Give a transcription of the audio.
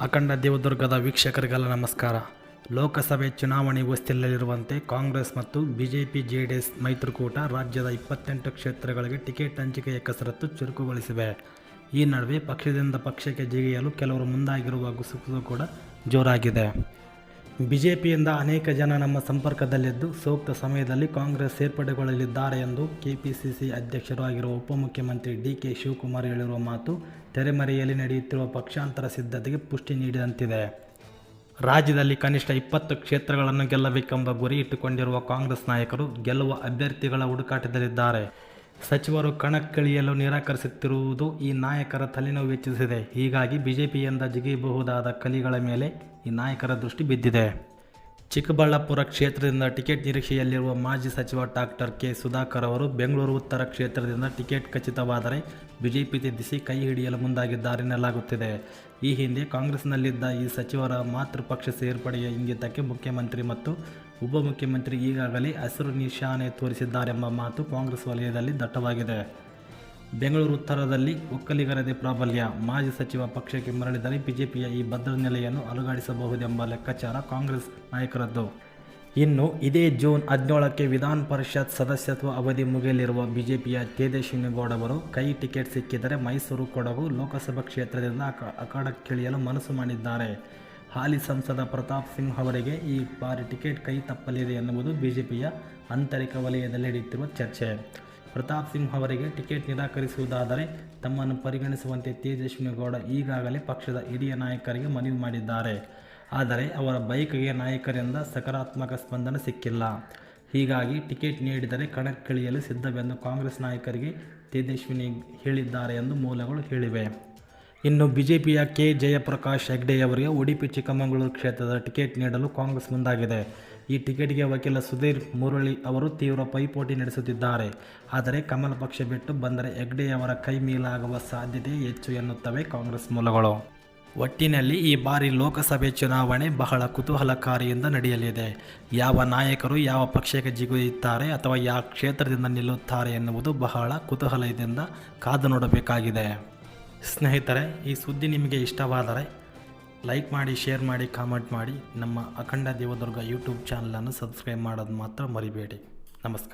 ಅಖಂಡ ದೇವದುರ್ಗದ ವೀಕ್ಷಕರಿಗೆಲ್ಲ ನಮಸ್ಕಾರ. ಲೋಕಸಭೆ ಚುನಾವಣೆ ಹೊಸ್ತಿಲಲ್ಲಿರುವಂತೆ ಕಾಂಗ್ರೆಸ್ ಮತ್ತು ಬಿಜೆಪಿ ಜೆಡಿಎಸ್ ಮೈತ್ರಿಕೂಟ ರಾಜ್ಯದ ಇಪ್ಪತ್ತೆಂಟು ಕ್ಷೇತ್ರಗಳಿಗೆ ಟಿಕೆಟ್ ಹಂಚಿಕೆಯ ಕಸರತ್ತು ಚುರುಕುಗೊಳಿಸಿವೆ. ಈ ನಡುವೆ ಪಕ್ಷದಿಂದ ಪಕ್ಷಕ್ಕೆ ಜಿಗಿಯಲು ಕೆಲವರು ಮುಂದಾಗಿರುವ ಗುಸುಗುಸು ಕೂಡ ಜೋರಾಗಿದೆ. ಬಿಜೆಪಿಯಿಂದ ಅನೇಕ ಜನ ನಮ್ಮ ಸಂಪರ್ಕದಲ್ಲಿದ್ದು ಸೂಕ್ತ ಸಮಯದಲ್ಲಿ ಕಾಂಗ್ರೆಸ್ ಸೇರ್ಪಡೆಗೊಳ್ಳಲಿದ್ದಾರೆ ಎಂದು ಕೆಪಿಸಿಸಿ ಅಧ್ಯಕ್ಷರು ಆಗಿರುವ ಉಪಮುಖ್ಯಮಂತ್ರಿ ಡಿ ಕೆ ಶಿವಕುಮಾರ್ ಹೇಳಿರುವ ಮಾತು ತೆರೆಮರೆಯಲ್ಲಿ ನಡೆಯುತ್ತಿರುವ ಪಕ್ಷಾಂತರ ಸಿದ್ಧತೆಗೆ ಪುಷ್ಟಿ ನೀಡಿದಂತಿದೆ. ರಾಜ್ಯದಲ್ಲಿ ಕನಿಷ್ಠ ಇಪ್ಪತ್ತು ಕ್ಷೇತ್ರಗಳನ್ನು ಗೆಲ್ಲಬೇಕೆಂಬ ಗುರಿ ಇಟ್ಟುಕೊಂಡಿರುವ ಕಾಂಗ್ರೆಸ್ ನಾಯಕರು ಗೆಲ್ಲುವ ಅಭ್ಯರ್ಥಿಗಳ ಹುಡುಕಾಟದಲ್ಲಿದ್ದಾರೆ. ಸಚಿವರು ಕಣಕ್ಕಿಳಿಯಲು ನಿರಾಕರಿಸುತ್ತಿರುವುದು ಈ ನಾಯಕರ ತಲೆನೋವು ಹೆಚ್ಚಿಸಿದೆ. ಹೀಗಾಗಿ ಬಿಜೆಪಿಯಿಂದ ಜಿಗಿಯಬಹುದಾದ ಕಲಿಗಳ ಮೇಲೆ ಈ ನಾಯಕರ ದೃಷ್ಟಿ ಬಿದ್ದಿದೆ. ಚಿಕ್ಕಬಳ್ಳಾಪುರ ಕ್ಷೇತ್ರದಿಂದ ಟಿಕೆಟ್ ನಿರೀಕ್ಷೆಯಲ್ಲಿರುವ ಮಾಜಿ ಸಚಿವ ಡಾಕ್ಟರ್ ಕೆ ಸುಧಾಕರ್ ಅವರು ಬೆಂಗಳೂರು ಉತ್ತರ ಕ್ಷೇತ್ರದಿಂದ ಟಿಕೆಟ್ ಖಚಿತವಾದರೆ ಬಿಜೆಪಿ ತಿದ್ದಿಸಿ ಕೈ ಹಿಡಿಯಲು ಮುಂದಾಗಿದ್ದಾರೆನ್ನಲಾಗುತ್ತಿದೆ ಈ ಹಿಂದೆ ಕಾಂಗ್ರೆಸ್ನಲ್ಲಿದ್ದ ಈ ಸಚಿವರ ಮಾತೃಪಕ್ಷ ಸೇರ್ಪಡೆಯ ಇಂಗಿತಕ್ಕೆ ಮುಖ್ಯಮಂತ್ರಿ ಮತ್ತು ಉಪಮುಖ್ಯಮಂತ್ರಿ ಈಗಾಗಲೇ ಹಸಿರು ನಿಶಾನೆ ತೋರಿಸಿದ್ದಾರೆಂಬ ಮಾತು ಕಾಂಗ್ರೆಸ್ ವಲಯದಲ್ಲಿ ದಟ್ಟವಾಗಿದೆ. ಬೆಂಗಳೂರು ಉತ್ತರದಲ್ಲಿ ಒಕ್ಕಲಿಗರದೇ ಪ್ರಾಬಲ್ಯ. ಮಾಜಿ ಸಚಿವ ಪಕ್ಷಕ್ಕೆ ಮರಳಿದರೆ ಬಿಜೆಪಿಯ ಈ ಭದ್ರ ನೆಲೆಯನ್ನು ಅಲುಗಾಡಿಸಬಹುದೆಂಬ ಲೆಕ್ಕಾಚಾರ ಕಾಂಗ್ರೆಸ್ ನಾಯಕರದ್ದು. ಇನ್ನು ಇದೇ ಜೂನ್ ಹದಿನೇಳಕ್ಕೆ ವಿಧಾನ ಪರಿಷತ್ ಸದಸ್ಯತ್ವ ಅವಧಿ ಮುಗಿಯಲಿರುವ ಬಿಜೆಪಿಯ ತೇಜಸ್ವಿನಿಗೌಡ ಅವರು ಕೈ ಟಿಕೆಟ್ ಸಿಕ್ಕಿದರೆ ಮೈಸೂರು ಕೊಡಗು ಲೋಕಸಭಾ ಕ್ಷೇತ್ರದಿಂದ ಅಖಾಡಕ್ಕಿಳಿಯಲು ಮನಸ್ಸು ಮಾಡಿದ್ದಾರೆ. ಹಾಲಿ ಸಂಸದ ಪ್ರತಾಪ್ ಸಿಂಗ್ ಅವರಿಗೆ ಈ ಬಾರಿ ಟಿಕೆಟ್ ಕೈ ತಪ್ಪಲಿದೆ ಎನ್ನುವುದು ಬಿಜೆಪಿಯ ಆಂತರಿಕ ವಲಯದಲ್ಲಿ ನಡೆಯುತ್ತಿರುವ ಚರ್ಚೆ. ಪ್ರತಾಪ್ ಸಿಂಗ್ ಅವರಿಗೆ ಟಿಕೆಟ್ ನಿರಾಕರಿಸುವುದಾದರೆ ತಮ್ಮನ್ನು ಪರಿಗಣಿಸುವಂತೆ ತೇಜಸ್ವಿನಿಗೌಡ ಈಗಾಗಲೇ ಪಕ್ಷದ ಹಿರಿಯ ನಾಯಕರಿಗೆ ಮನವಿ ಮಾಡಿದ್ದಾರೆ. ಆದರೆ ಅವರ ಬೈಕ್ಗೆ ನಾಯಕರಿಂದ ಸಕಾರಾತ್ಮಕ ಸ್ಪಂದನೆ ಸಿಕ್ಕಿಲ್ಲ. ಹೀಗಾಗಿ ಟಿಕೆಟ್ ನೀಡಿದರೆ ಕಣಕ್ಕಿಳಿಯಲು ಸಿದ್ಧವೆಂದು ಕಾಂಗ್ರೆಸ್ ನಾಯಕರಿಗೆ ತೇಜಸ್ವಿನಿ ಹೇಳಿದ್ದಾರೆ ಎಂದು ಮೂಲಗಳು ಹೇಳಿವೆ. ಇನ್ನು ಬಿಜೆಪಿಯ ಕೆ ಜಯಪ್ರಕಾಶ್ ಹೆಗ್ಡೆಯವರಿಗೆ ಉಡುಪಿ ಚಿಕ್ಕಮಗಳೂರು ಕ್ಷೇತ್ರದ ಟಿಕೆಟ್ ನೀಡಲು ಕಾಂಗ್ರೆಸ್ ಮುಂದಾಗಿದೆ. ಈ ಟಿಕೆಟ್ಗೆ ವಕೀಲ ಸುಧೀರ್ ಮುರಳಿ ಅವರು ತೀವ್ರ ಪೈಪೋಟಿ ನಡೆಸುತ್ತಿದ್ದಾರೆ. ಆದರೆ ಕಮಲ ಪಕ್ಷ ಬಿಟ್ಟು ಬಂದರೆ ಹೆಗ್ಡೆಯವರ ಕೈ ಮೀಲಾಗುವ ಸಾಧ್ಯತೆ ಹೆಚ್ಚು ಎನ್ನುತ್ತವೆ ಕಾಂಗ್ರೆಸ್ ಮೂಲಗಳು. ಒಟ್ಟಿನಲ್ಲಿ ಈ ಬಾರಿ ಲೋಕಸಭೆ ಚುನಾವಣೆ ಬಹಳ ಕುತೂಹಲಕಾರಿಯಿಂದ ನಡೆಯಲಿದೆ. ಯಾವ ನಾಯಕರು ಯಾವ ಪಕ್ಷಕ್ಕೆ ಜಿಗಿಯುತ್ತಾರೆ ಅಥವಾ ಯಾವ ಕ್ಷೇತ್ರದಿಂದ ನಿಲ್ಲುತ್ತಾರೆ ಎನ್ನುವುದು ಬಹಳ ಕುತೂಹಲದಿಂದ ಕಾದು ನೋಡಬೇಕಾಗಿದೆ. ಸ್ನೇಹಿತರೆ, ಈ ಸುದ್ದಿ ನಿಮಗೆ ಇಷ್ಟವಾದರೆ ಲೈಕ್ ಮಾಡಿ, ಶೇರ್ ಮಾಡಿ, ಕಾಮೆಂಟ್ ಮಾಡಿ. ನಮ್ಮ ಅಖಂಡ ದೇವದುರ್ಗ ಯೂಟ್ಯೂಬ್ ಚಾನಲನ್ನು ಸಬ್ಸ್ಕ್ರೈಬ್ ಮಾಡೋದು ಮಾತ್ರ ಮರಿಬೇಡಿ. ನಮಸ್ಕಾರ.